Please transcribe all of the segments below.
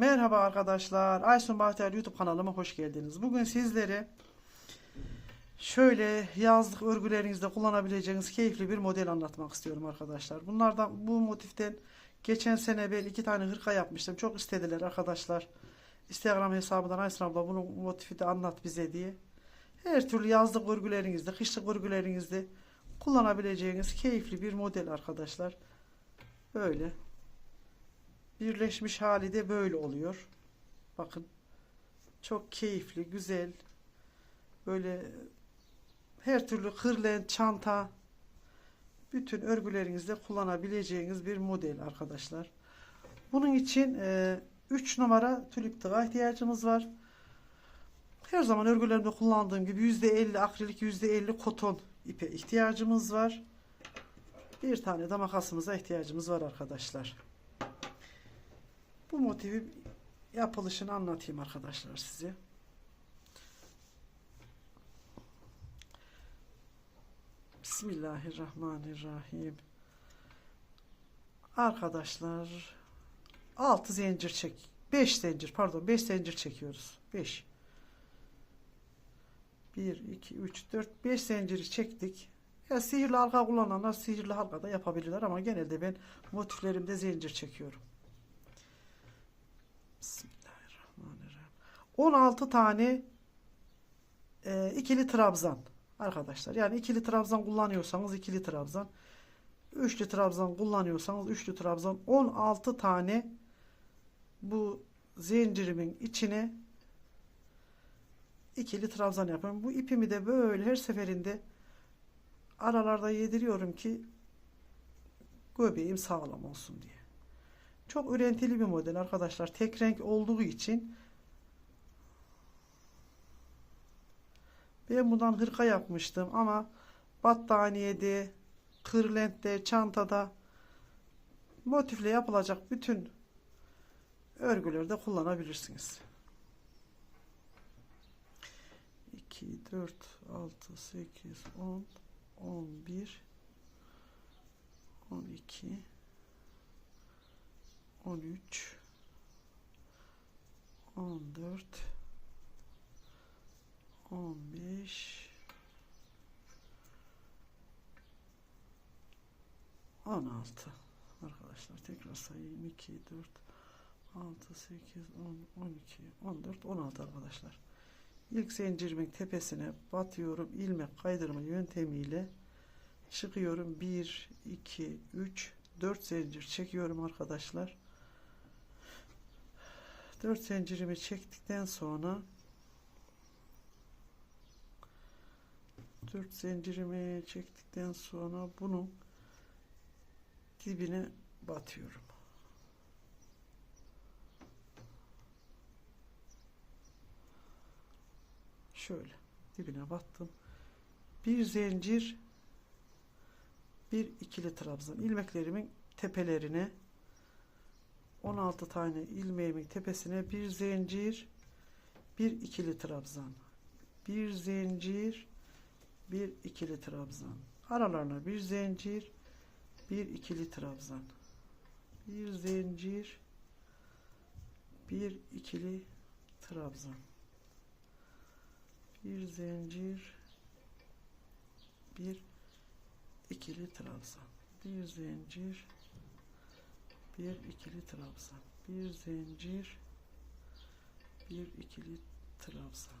Merhaba arkadaşlar. Aysun Bahtiyar YouTube kanalıma hoş geldiniz. Bugün sizlere şöyle yazlık örgülerinizde kullanabileceğiniz keyifli bir model anlatmak istiyorum arkadaşlar. Bunlardan bu motiften geçen sene ben iki tane hırka yapmıştım. Çok istediler arkadaşlar. Instagram hesabından Aysun abla bunu motifi de anlat bize diye. Her türlü yazlık örgülerinizde, kışlık örgülerinizde kullanabileceğiniz keyifli bir model arkadaşlar. Böyle. Birleşmiş hali de böyle oluyor. Bakın. Çok keyifli, güzel. Böyle her türlü kırlent, çanta bütün örgülerinizde kullanabileceğiniz bir model arkadaşlar. Bunun için 3 numara tülip tığa ihtiyacımız var. Her zaman örgülerimde kullandığım gibi %50 akrilik %50 koton ipe ihtiyacımız var. Bir tane de makasımıza ihtiyacımız var arkadaşlar. Bu motivi yapılışını anlatayım arkadaşlar size. Bismillahirrahmanirrahim. Arkadaşlar 6 zincir çek. 5 zincir pardon 5 zincir çekiyoruz. 5 1 2 3 4 5 zinciri çektik. Ya sihirli halka kullananlar sihirli halka da yapabilirler ama genelde ben motiflerimde zincir çekiyorum. Bismillahirrahmanirrahim. 16 tane e, ikili trabzan arkadaşlar. Yani ikili trabzan kullanıyorsanız ikili trabzan. Üçlü trabzan kullanıyorsanız üçlü trabzan. 16 tane bu zincirimin içine ikili trabzan yapıyorum. Bu ipimi de böyle her seferinde aralarda yediriyorum ki göbeğim sağlam olsun diye. Çok ürentili bir model arkadaşlar. Tek renk olduğu için ben bundan hırka yapmıştım ama battaniyede, kırlentte, çantada motifle yapılacak bütün örgülerde kullanabilirsiniz. 2, 4, 6, 8, 10, 11, 12, 13 14 15 16 arkadaşlar tekrar sayayım. 2 4 6 8 10 12 14 16 arkadaşlar. İlk zincirimin tepesine batıyorum. İlmek kaydırma yöntemiyle çıkıyorum. 1 2 3 4 zincir çekiyorum arkadaşlar 4 zincirimi çektikten sonra 4 zincirimi çektikten sonra bunun dibine batıyorum. Şöyle dibine battım. Bir zincir bir ikili trabzan ilmeklerimin tepelerine 16 tane ilmeğimin tepesine bir zincir bir ikili trabzan. Bir zincir bir ikili trabzan. Aralarına bir zincir bir ikili trabzan. Bir zincir bir ikili trabzan. Bir zincir bir ikili trabzan. Bir zincir bir ikili trabzan. Bir zincir. Bir ikili trabzan.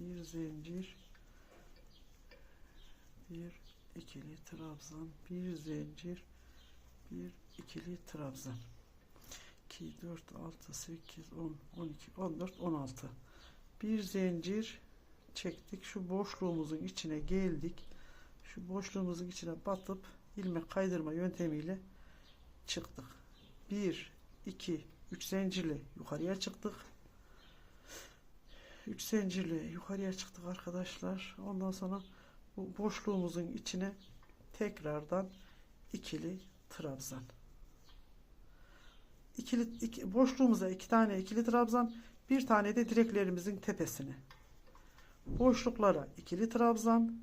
Bir zincir. Bir ikili trabzan. Bir zincir. Bir ikili trabzan. 2 4 6 8 10 12 14 16 bir zincir. Çektik. Şu boşluğumuzun içine geldik. Şu boşluğumuzun içine batıp ilmek kaydırma yöntemiyle çıktık 1 2 3 zincirle yukarıya çıktık. 3 zincirle yukarıya çıktık arkadaşlar. Ondan sonra bu boşluğumuzun içine tekrardan ikili trabzan. İkili iki, boşluğumuza iki tane ikili trabzan bir tane de direklerimizin tepesine. Boşluklara ikili trabzan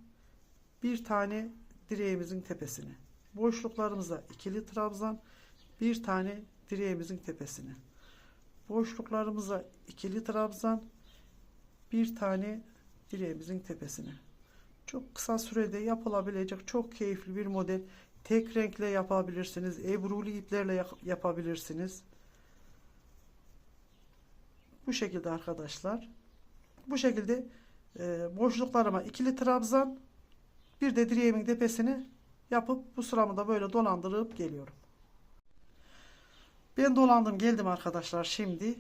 bir tane direğimizin tepesine. Boşluklarımıza ikili trabzan bir tane direğimizin tepesine boşluklarımıza ikili trabzan bir tane direğimizin tepesine. Çok kısa sürede yapılabilecek çok keyifli bir model. Tek renkle yapabilirsiniz. Ebruli iplerle yap- yapabilirsiniz. Bu şekilde arkadaşlar. Bu şekilde e, boşluklarıma ikili trabzan bir de direğimin tepesine yapıp bu sıramı da böyle dolandırıp geliyorum. Ben dolandım geldim arkadaşlar şimdi.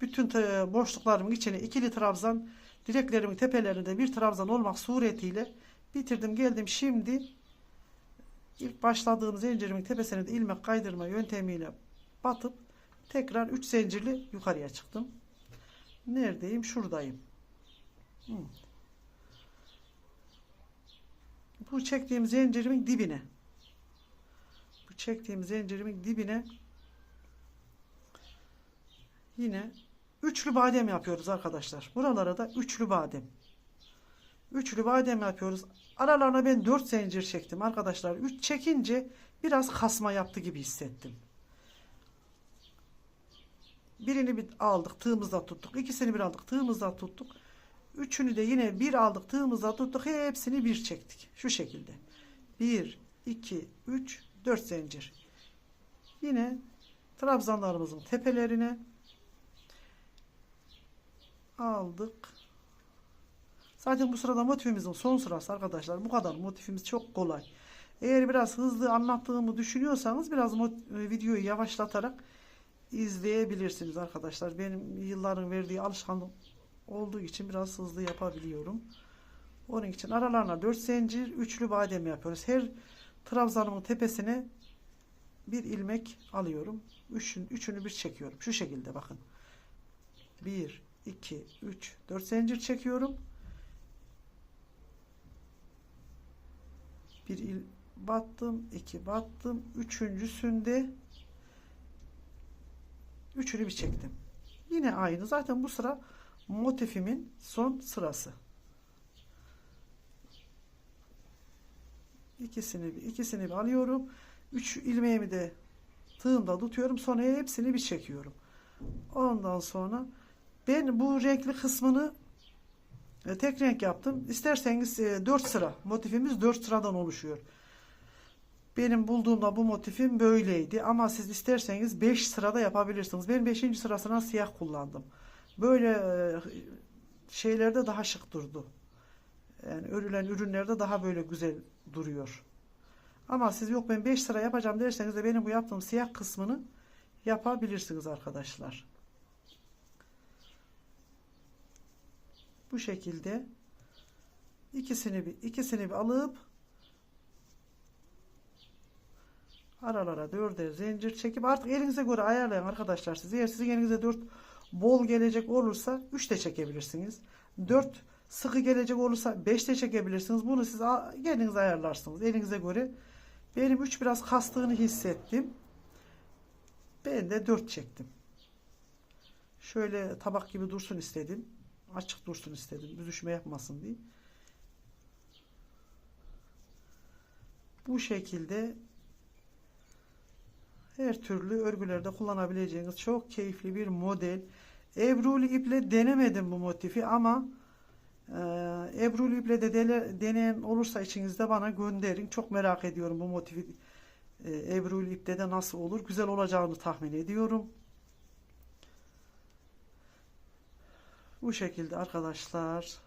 Bütün te- boşluklarımın içine ikili trabzan direklerimin tepelerinde bir trabzan olmak suretiyle bitirdim geldim şimdi ilk başladığım zincirimin tepesine de ilmek kaydırma yöntemiyle batıp tekrar 3 zincirli yukarıya çıktım. Neredeyim? Şuradayım. Bu çektiğim zincirimin dibine. Bu çektiğim zincirimin dibine yine üçlü badem yapıyoruz arkadaşlar. Buralara da üçlü badem. Üçlü badem yapıyoruz. Aralarına ben 4 zincir çektim arkadaşlar. 3 çekince biraz kasma yaptı gibi hissettim. Birini bir aldık tığımızda tuttuk. İkisini bir aldık tığımızda tuttuk. Üçünü de yine bir aldık tığımızda tuttuk. Hepsini bir çektik. Şu şekilde. 1, 2, 3, 4 zincir. Yine trabzanlarımızın tepelerine aldık. Zaten bu sırada motifimizin son sırası arkadaşlar. Bu kadar motifimiz çok kolay. Eğer biraz hızlı anlattığımı düşünüyorsanız biraz mot- videoyu yavaşlatarak izleyebilirsiniz arkadaşlar. Benim yılların verdiği alışkanlık olduğu için biraz hızlı yapabiliyorum. Onun için aralarına 4 zincir üçlü badem yapıyoruz. Her trabzanımın tepesine bir ilmek alıyorum. Üçün, üçünü bir çekiyorum. Şu şekilde bakın. 1, 2, 3, 4 zincir çekiyorum. Bir il battım, iki battım. Üçüncüsünde üçünü bir çektim. Yine aynı. Zaten bu sıra motifimin son sırası. İkisini bir, ikisini bir alıyorum. Üç ilmeğimi de tığımda tutuyorum. Sonra hepsini bir çekiyorum. Ondan sonra ben bu renkli kısmını e, tek renk yaptım. İsterseniz e, 4 sıra. Motifimiz 4 sıradan oluşuyor. Benim bulduğumda bu motifim böyleydi. Ama siz isterseniz 5 sırada yapabilirsiniz. Ben 5. sırasına siyah kullandım. Böyle e, şeylerde daha şık durdu. Yani örülen ürünlerde daha böyle güzel duruyor. Ama siz yok ben 5 sıra yapacağım derseniz de benim bu yaptığım siyah kısmını yapabilirsiniz arkadaşlar. Bu şekilde ikisini bir ikisini bir alıp aralara dörder zincir çekip artık elinize göre ayarlayın arkadaşlar siz. Eğer sizin elinize 4 bol gelecek olursa 3 de çekebilirsiniz. 4 sıkı gelecek olursa 5 de çekebilirsiniz. Bunu siz kendiniz ayarlarsınız elinize göre. Benim 3 biraz kastığını hissettim. Ben de 4 çektim. Şöyle tabak gibi dursun istedim. Açık dursun istedim. Büzüşme yapmasın diye. Bu şekilde her türlü örgülerde kullanabileceğiniz çok keyifli bir model. Ebruli iple denemedim bu motifi ama e, Ebruli iple de dele- deneyen olursa içinizde bana gönderin. Çok merak ediyorum bu motifi e, Ebruli ipte de nasıl olur. Güzel olacağını tahmin ediyorum. Bu şekilde arkadaşlar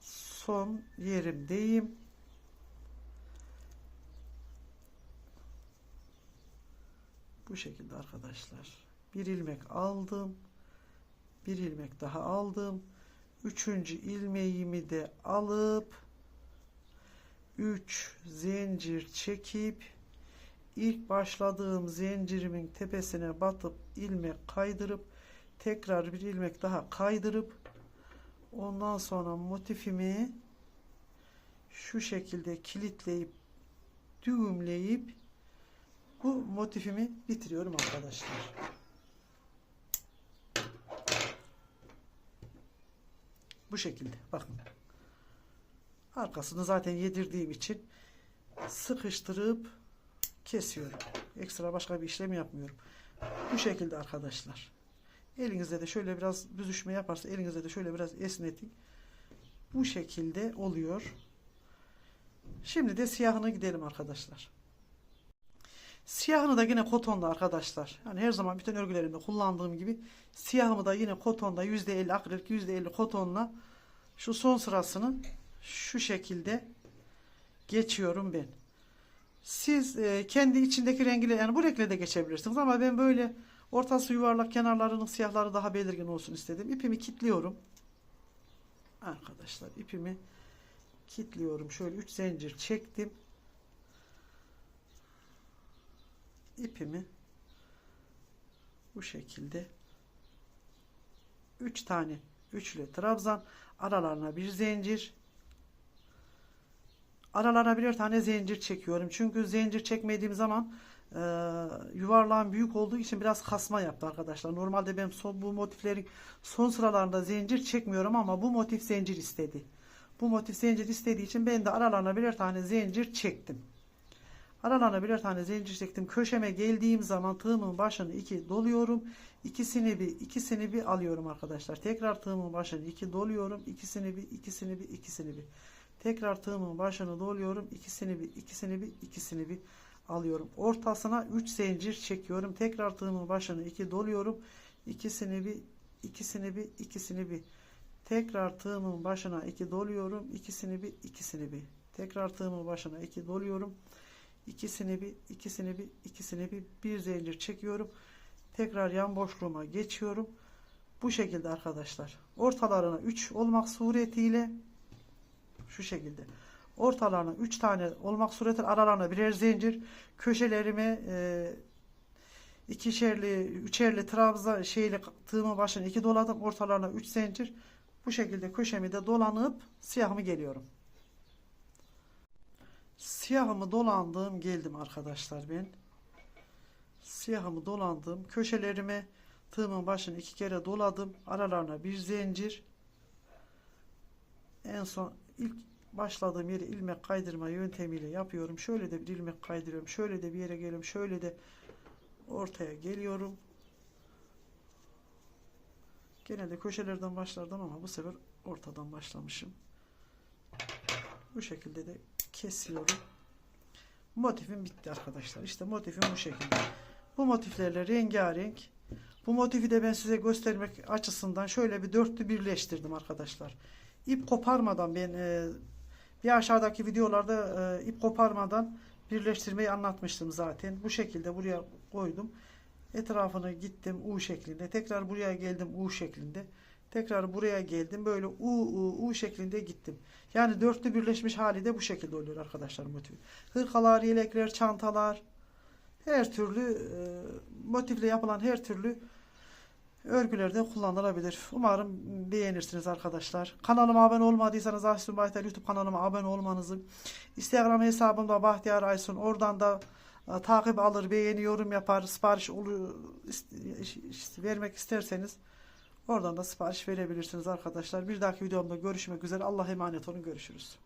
son yerimdeyim. Bu şekilde arkadaşlar. Bir ilmek aldım. Bir ilmek daha aldım. Üçüncü ilmeğimi de alıp 3 zincir çekip ilk başladığım zincirimin tepesine batıp ilmek kaydırıp tekrar bir ilmek daha kaydırıp ondan sonra motifimi şu şekilde kilitleyip düğümleyip bu motifimi bitiriyorum arkadaşlar. Bu şekilde bakın. Arkasını zaten yedirdiğim için sıkıştırıp kesiyorum. Ekstra başka bir işlem yapmıyorum. Bu şekilde arkadaşlar. Elinizde de şöyle biraz büzüşme yaparsa elinizde de şöyle biraz esnetin. Bu şekilde oluyor. Şimdi de siyahına gidelim arkadaşlar. Siyahını da yine kotonda arkadaşlar. Yani her zaman bütün örgülerimde kullandığım gibi siyahımı da yine kotonda %50 akrilik %50 kotonla şu son sırasını şu şekilde geçiyorum ben. Siz e, kendi içindeki rengiyle yani bu renkle de geçebilirsiniz ama ben böyle ortası yuvarlak kenarlarının siyahları daha belirgin olsun istedim. İpimi kilitliyorum. Arkadaşlar ipimi kilitliyorum. Şöyle 3 zincir çektim. ipimi bu şekilde 3 tane üçlü trabzan aralarına bir zincir aralarına birer tane zincir çekiyorum çünkü zincir çekmediğim zaman e, yuvarlağın büyük olduğu için biraz kasma yaptı arkadaşlar normalde ben son, bu motiflerin son sıralarında zincir çekmiyorum ama bu motif zincir istedi bu motif zincir istediği için ben de aralarına birer tane zincir çektim Aralarına birer tane zincir çektim. Köşeme geldiğim zaman tığımın başını iki doluyorum. İkisini bir ikisini bir alıyorum arkadaşlar. Tekrar tığımın başını iki doluyorum. İkisini bir ikisini bir ikisini bir. Tekrar tığımın başını doluyorum. İkisini bir ikisini bir ikisini bir alıyorum. Ortasına 3 zincir çekiyorum. Tekrar tığımın başını iki doluyorum. İkisini bir ikisini bir ikisini bir. Tekrar tığımın başına iki doluyorum. İkisini bir ikisini bir. Tekrar tığımın başına iki doluyorum ikisini bir ikisini bir ikisini bir bir zincir çekiyorum tekrar yan boşluğuma geçiyorum bu şekilde arkadaşlar ortalarına 3 olmak suretiyle şu şekilde ortalarına 3 tane olmak suretiyle aralarına birer zincir köşelerime e, ikişerli üçerli trabza şeyle tığımın başını iki doladım ortalarına 3 zincir bu şekilde köşemi de dolanıp siyahımı geliyorum Siyahımı dolandım geldim arkadaşlar ben. Siyahımı dolandım. Köşelerime tığımın başını iki kere doladım. Aralarına bir zincir. En son ilk başladığım yeri ilmek kaydırma yöntemiyle yapıyorum. Şöyle de bir ilmek kaydırıyorum. Şöyle de bir yere geliyorum. Şöyle de ortaya geliyorum. Genelde köşelerden başlardım ama bu sefer ortadan başlamışım. Bu şekilde de kesiyorum. Motifim bitti arkadaşlar. İşte motifim bu şekilde. Bu motiflerle rengarenk. Bu motifi de ben size göstermek açısından şöyle bir dörtlü birleştirdim arkadaşlar. İp koparmadan ben e, bir aşağıdaki videolarda e, ip koparmadan birleştirmeyi anlatmıştım zaten. Bu şekilde buraya koydum. Etrafını gittim U şeklinde. Tekrar buraya geldim U şeklinde. Tekrar buraya geldim. Böyle U, U, U şeklinde gittim. Yani dörtlü birleşmiş hali de bu şekilde oluyor arkadaşlar motif. Hırkalar, yelekler, çantalar her türlü e, motifle yapılan her türlü örgülerde kullanılabilir. Umarım beğenirsiniz arkadaşlar. Kanalıma abone olmadıysanız Aysun Baytar YouTube kanalıma abone olmanızı, Instagram hesabımda Bahtiyar Aysun oradan da e, takip alır, beğeni, yorum yapar, sipariş vermek isterseniz Oradan da sipariş verebilirsiniz arkadaşlar. Bir dahaki videomda görüşmek üzere. Allah'a emanet olun. Görüşürüz.